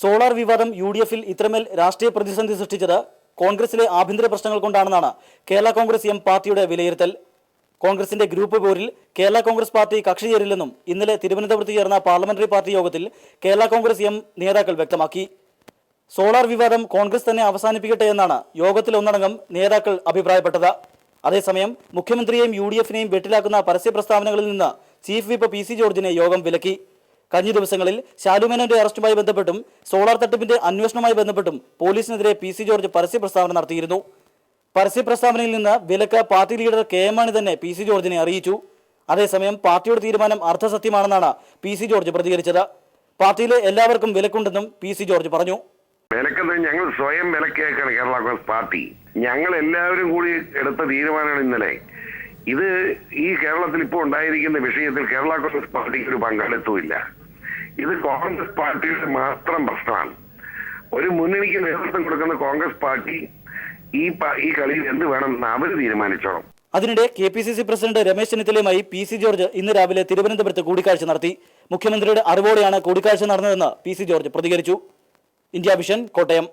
Solar വിവാദം U D എഫിൽ ഇത്രമേൽ രാഷ്ട്രീയ പ്രതിസന്ധി സൃഷ്ടിച്ചത് കോൺഗ്രസിലെ ആഭ്യന്തര പ്രശ്നങ്ങൾ കൊണ്ടാണെന്നാണ് കേരള കോൺഗ്രസ് എം പാർട്ടിയുടെ വിലയിരുത്തൽ. കോൺഗ്രസിന്റെ ഗ്രൂപ്പ് പോരിൽ കേരള കോൺഗ്രസ് പാർട്ടി കക്ഷി ചേരില്ലെന്നും ഇന്നലെ തിരുവനന്തപുരത്ത് ചേർന്ന പാർലമെന്ററി പാർട്ടി യോഗത്തിൽ കേരള കോൺഗ്രസ് എം നേതാക്കൾ വ്യക്തമാക്കി. സോളാർ വിവാദം കോൺഗ്രസ് തന്നെ അവസാനിപ്പിക്കട്ടെ എന്നാണ് യോഗത്തിൽ ഒന്നടങ്കം നേതാക്കൾ അഭിപ്രായപ്പെട്ടത്. അതേസമയം മുഖ്യമന്ത്രിയെയും യു ഡി എഫിനെയും വെട്ടിലാക്കുന്ന പരസ്യ പ്രസ്താവനകളിൽ നിന്ന് ചീഫ് വിപ്പ് പി സി ജോർജിനെ യോഗം വിലക്കി. കഴിഞ്ഞ ദിവസങ്ങളിൽ ശാലുമേനോന്റെ അറസ്റ്റുമായി ബന്ധപ്പെട്ടും സോളാർ തട്ടിപ്പിന്റെ അന്വേഷണവുമായി ബന്ധപ്പെട്ടും പോലീസിനെതിരെ പി സി ജോർജ് പരസ്യ പ്രസ്താവന നടത്തിയിരുന്നു. പരസ്യ പ്രസ്താവനയിൽ നിന്ന് വിലക്ക് party leader K M Mani തന്നെ പി സി ജോർജിനെ അറിയിച്ചു. അതേസമയം പാർട്ടിയുടെ തീരുമാനം അർദ്ധസത്യമാണെന്നാണ് പി സി ജോർജ് പ്രതികരിച്ചത്. പാർട്ടിയിലെ എല്ലാവർക്കും വിലക്കുണ്ടെന്നും പി സി ജോർജ് പറഞ്ഞു. ഞങ്ങൾ സ്വയം വിലക്കേക്കാണ് കേരള കോൺഗ്രസ് പാർട്ടി. ഞങ്ങൾ എല്ലാവരും കൂടി എടുത്ത തീരുമാനമാണ് ഇന്നലെ. ഇത് ഈ കേരളത്തിൽ ഇപ്പോൾ ഉണ്ടായിരിക്കുന്ന വിഷയത്തിൽ കേരള കോൺഗ്രസ് പാർട്ടിക്ക് ഒരു പങ്കാളിത്തമില്ല ഇത് കോൺഗ്രസ് പാർട്ടിയുടെ മാത്രം പ്രശ്നമാണ്. ഒരു മുന്നണിക്ക് നേതൃത്വം കൊടുക്കുന്ന കോൺഗ്രസ് പാർട്ടി ഈ ഈ കളിയിൽ എന്ത് വേണം അവർ തീരുമാനിച്ചോളും. അതിനിടെ K P C C president Ramesh ചെന്നിത്തലയുമായി P C George ഇന്ന് രാവിലെ തിരുവനന്തപുരത്ത് കൂടിക്കാഴ്ച നടത്തി. മുഖ്യമന്ത്രിയുടെ അറിവോടെയാണ് കൂടിക്കാഴ്ച നടന്നതെന്ന് പി സി ജോർജ് പ്രതികരിച്ചു. India vision Kottayam.